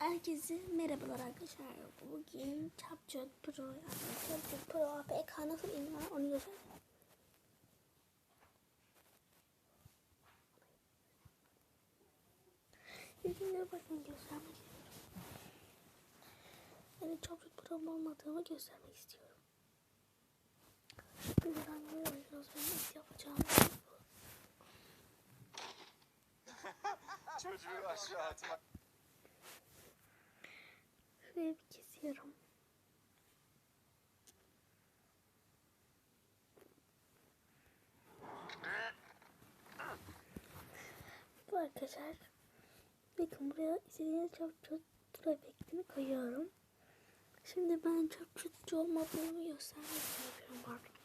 Herkese merhabalar arkadaşlar. Bugün CapCut Pro yani CapCut Pro APK nasıl indir onu göstereceğim. İlgili bakın göstermek istiyorum. Yani CapCut Pro olmadığımı göstermek istiyorum. Buradan benim ilk yapacağım şey bu. Çocuğu aşağı atmak. Şuraya bir kesiyorum. Bu arkadaşlar. Bakın buraya istediğiniz çok tur efektini koyuyorum. Şimdi ben çok çutçu olmadığımı göstermek istiyorum. Açılmasın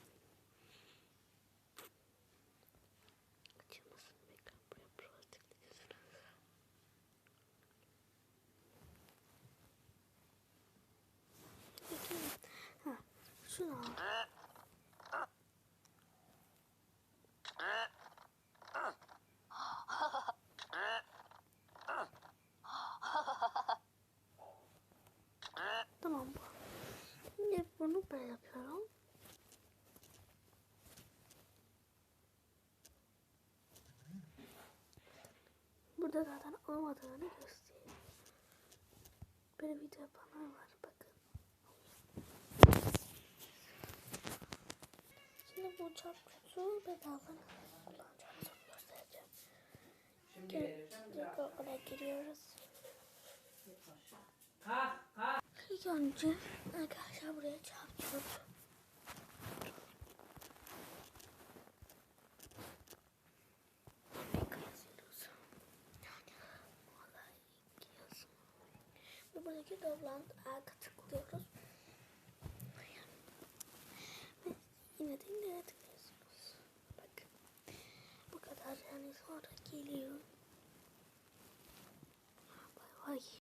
Tamam bu. Şimdi bunu böyle yapıyorum. Burada zaten olmadığını gösteriyor. Böyle video yapanlar var bakın. Şimdi bu çapkutu bedava kullanacağımızı göstereceğim. Gel, ilk okula giriyoruz. Önce arkadaşlar buraya çarpıyoruz. Buradaki dolant arka tıklıyoruz. Ve yine de indire tıklıyorsunuz. Bakın. Bu kadar yani sonra geliyor. Bay bay.